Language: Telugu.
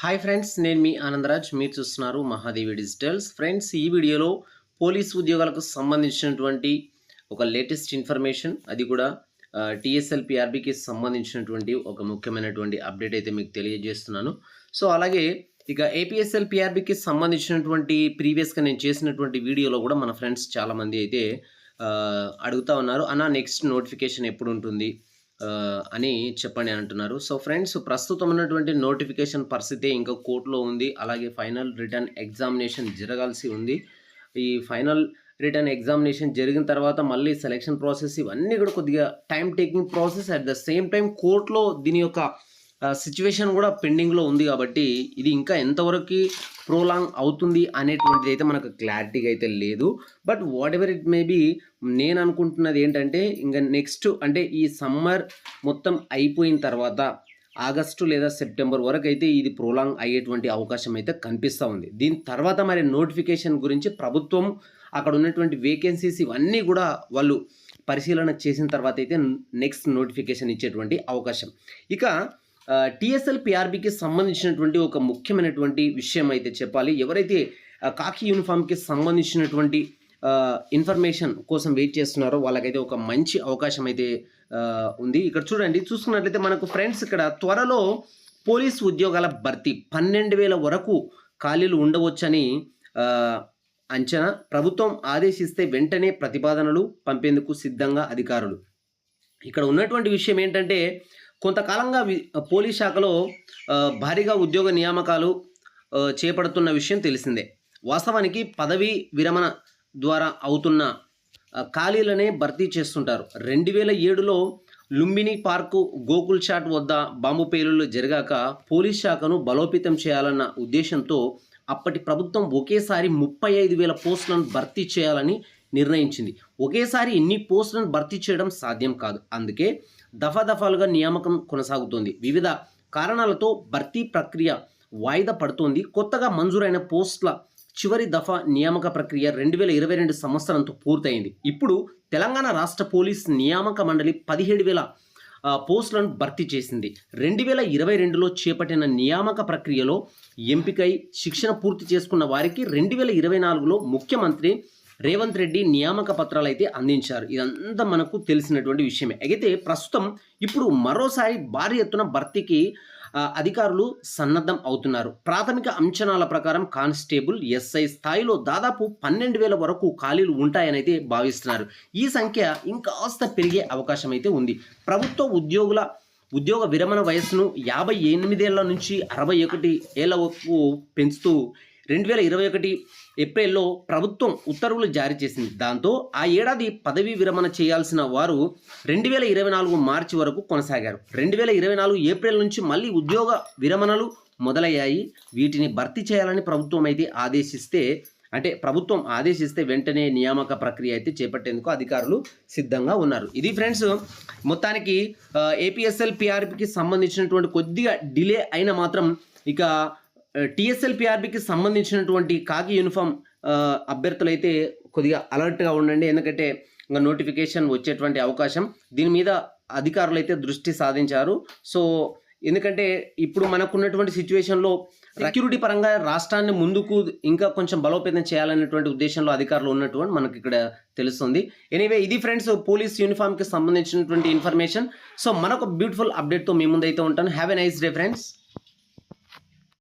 హాయ్ ఫ్రెండ్స్ నేను మీ ఆనందరాజ్. మీరు చూస్తున్నారు మహాదేవి డిజిటల్స్. ఫ్రెండ్స్ ఈ వీడియోలో పోలీస్ ఉద్యోగాలకు సంబంధించినటువంటి ఒక లేటెస్ట్ ఇన్ఫర్మేషన్ అది కూడా టీఎస్ఎల్ పిఆర్బికి సంబంధించినటువంటి ఒక ముఖ్యమైనటువంటి అప్డేట్ అయితే మీకు తెలియజేస్తున్నాను. సో అలాగే ఇక ఏపీఎస్ఎల్పిఆర్బికి సంబంధించినటువంటి ప్రీవియస్గా నేను చేసినటువంటి వీడియోలో కూడా మన ఫ్రెండ్స్ చాలామంది అయితే అడుగుతా ఉన్నారు. అన్న నెక్స్ట్ నోటిఫికేషన్ ఎప్పుడు ఉంటుంది? అని చెప్పండి అంటున్నారు. సో ఫ్రెండ్స్ ప్రస్తుతం ఉన్నటువంటి నోటిఫికేషన్ పరిస్థితి ఇంకా కోర్టులో ఉంది. అలాగే ఫైనల్ రిటర్న్ ఎగ్జామినేషన్ జరగాల్సి ఉంది. ఈ ఫైనల్ రిటర్న్ ఎగ్జామినేషన్ జరిగిన తర్వాత మళ్ళీ సెలెక్షన్ ప్రాసెస్ ఇవన్నీ కూడా కొద్దిగా time taking process. At the same time కోర్టులో దీని యొక్క సిచ్యువేషన్ కూడా పెండింగ్లో ఉంది కాబట్టి ఇది ఇంకా ఎంతవరకు ప్రోలాంగ్ అవుతుంది అనేటువంటిది అయితే మనకు క్లారిటీగా అయితే లేదు. But whatever it may be నేను అనుకుంటున్నది ఏంటంటే ఇంకా నెక్స్ట్ అంటే ఈ సమ్మర్ మొత్తం అయిపోయిన తర్వాత ఆగస్టు లేదా సెప్టెంబర్ వరకు అయితే ఇది ప్రోలాంగ్ అయ్యేటువంటి అవకాశం అయితే కనిపిస్తూ ఉంది. దీని తర్వాత మరి నోటిఫికేషన్ గురించి ప్రభుత్వం అక్కడ ఉన్నటువంటి వేకెన్సీస్ ఇవన్నీ కూడా వాళ్ళు పరిశీలన చేసిన తర్వాత అయితే నెక్స్ట్ నోటిఫికేషన్ ఇచ్చేటువంటి అవకాశం. ఇక టిఎస్ఎల్ పిఆర్బికి సంబంధించినటువంటి ఒక ముఖ్యమైనటువంటి విషయం అయితే చెప్పాలి. ఎవరైతే కాకి యూనిఫామ్కి సంబంధించినటువంటి ఇన్ఫర్మేషన్ కోసం వెయిట్ చేస్తున్నారో వాళ్ళకైతే ఒక మంచి అవకాశం అయితే ఉంది. ఇక్కడ చూడండి చూసుకున్నట్లయితే మనకు ఫ్రెండ్స్ ఇక్కడ త్వరలో పోలీస్ ఉద్యోగాల భర్తీ పన్నెండు వేల వరకు ఖాళీలు ఉండవచ్చని అంచనా. ప్రభుత్వం ఆదేశిస్తే వెంటనే ప్రతిపాదనలు పంపేందుకు సిద్ధంగా అధికారులు. ఇక్కడ ఉన్నటువంటి విషయం ఏంటంటే కొంతకాలంగా పోలీస్ శాఖలో భారీగా ఉద్యోగ నియామకాలు చేపడుతున్న విషయం తెలిసిందే. వాస్తవానికి పదవీ విరమణ ద్వారా అవుతున్న ఖాళీలనే భర్తీ చేస్తుంటారు. రెండు వేల ఏడులో లుంబిని పార్కు గోకుల్ చాట్ వద్ద బాంబు పేలుళ్ళు జరిగాక పోలీస్ శాఖను బలోపేతం చేయాలన్న ఉద్దేశంతో అప్పటి ప్రభుత్వం ఒకేసారి ముప్పై ఐదు వేల పోస్టులను భర్తీ చేయాలని నిర్ణయించింది. ఒకేసారి ఇన్ని పోస్టులను భర్తీ చేయడం సాధ్యం కాదు. అందుకే దఫాదఫాలుగా నియామకం కొనసాగుతోంది. వివిధ కారణాలతో భర్తీ ప్రక్రియ వాయిదా పడుతోంది. కొత్తగా మంజూరైన పోస్టుల చివరి దఫా నియామక ప్రక్రియ రెండు వేల ఇరవై రెండు సంవత్సరంతో పూర్తయింది. ఇప్పుడు తెలంగాణ రాష్ట్ర పోలీస్ నియామక మండలి పదిహేడు వేల పోస్టులను భర్తీ చేసింది. రెండు వేల ఇరవై రెండులో చేపట్టిన నియామక ప్రక్రియలో ఎంపికై శిక్షణ పూర్తి చేసుకున్న వారికి రెండు వేల ఇరవై నాలుగులో ముఖ్యమంత్రి రేవంత్ రెడ్డి నియామక పత్రాలు అయితే అందించారు. ఇదంతా మనకు తెలిసినటువంటి విషయమే. అయితే ప్రస్తుతం ఇప్పుడు మరోసారి భారీ ఎత్తున భర్తీకి అధికారులు సన్నద్ధం అవుతున్నారు. ప్రాథమిక అంచనాల ప్రకారం కానిస్టేబుల్ ఎస్ఐ స్థాయిలో దాదాపు పన్నెండు వేల వరకు ఖాళీలు ఉంటాయని అయితే భావిస్తున్నారు. ఈ సంఖ్య ఇంకాస్త పెరిగే అవకాశం అయితే ఉంది. ప్రభుత్వ ఉద్యోగుల ఉద్యోగ విరమణ వయస్సును యాభై ఎనిమిదేళ్ళ నుంచి అరవై ఒకటి ఏళ్ళ వరకు పెంచుతూ రెండు వేల ఇరవై ఒకటి ఏప్రిల్లో ప్రభుత్వం ఉత్తర్వులు జారీ చేసింది. దాంతో ఆ ఏడాది పదవీ విరమణ చేయాల్సిన వారు రెండు వేల ఇరవై నాలుగు మార్చి వరకు కొనసాగారు. రెండు వేల ఇరవై నాలుగు ఏప్రిల్ నుంచి మళ్ళీ ఉద్యోగ విరమణలు మొదలయ్యాయి. వీటిని భర్తీ చేయాలని ప్రభుత్వం అయితే ఆదేశిస్తే అంటే ప్రభుత్వం ఆదేశిస్తే వెంటనే నియామక ప్రక్రియ అయితే చేపట్టేందుకు అధికారులు సిద్ధంగా ఉన్నారు. ఇది ఫ్రెండ్స్ మొత్తానికి ఏపీఎస్ఎల్ పిఆర్పికి సంబంధించినటువంటి కొద్దిగా డిలే అయినా మాత్రం ఇక టిఎస్ఎల్ పిఆర్బికి సంబంధించినటువంటి కాకి యూనిఫామ్ అభ్యర్థులైతే అభ్యర్థులు అయితే కొద్దిగా అలర్ట్గా ఉండండి. ఎందుకంటే ఇంకా నోటిఫికేషన్ వచ్చేటువంటి అవకాశం. దీని మీద అధికారులు అయితే దృష్టి సాధించారు. సో ఎందుకంటే ఇప్పుడు మనకున్నటువంటి సిచ్యువేషన్లో సెక్యూరిటీ పరంగా రాష్ట్రాన్ని ముందుకు ఇంకా కొంచెం బలోపేతం చేయాలనేటువంటి ఉద్దేశంలో అధికారులు ఉన్నటువంటి మనకి ఇక్కడ తెలుస్తుంది. ఎనీవే ఇది ఫ్రెండ్స్ పోలీస్ యూనిఫామ్కి సంబంధించినటువంటి ఇన్ఫర్మేషన్. సో మరొక బ్యూటిఫుల్ అప్డేట్తో మీ ముందైతే ఉంటాను. Have a nice day friends.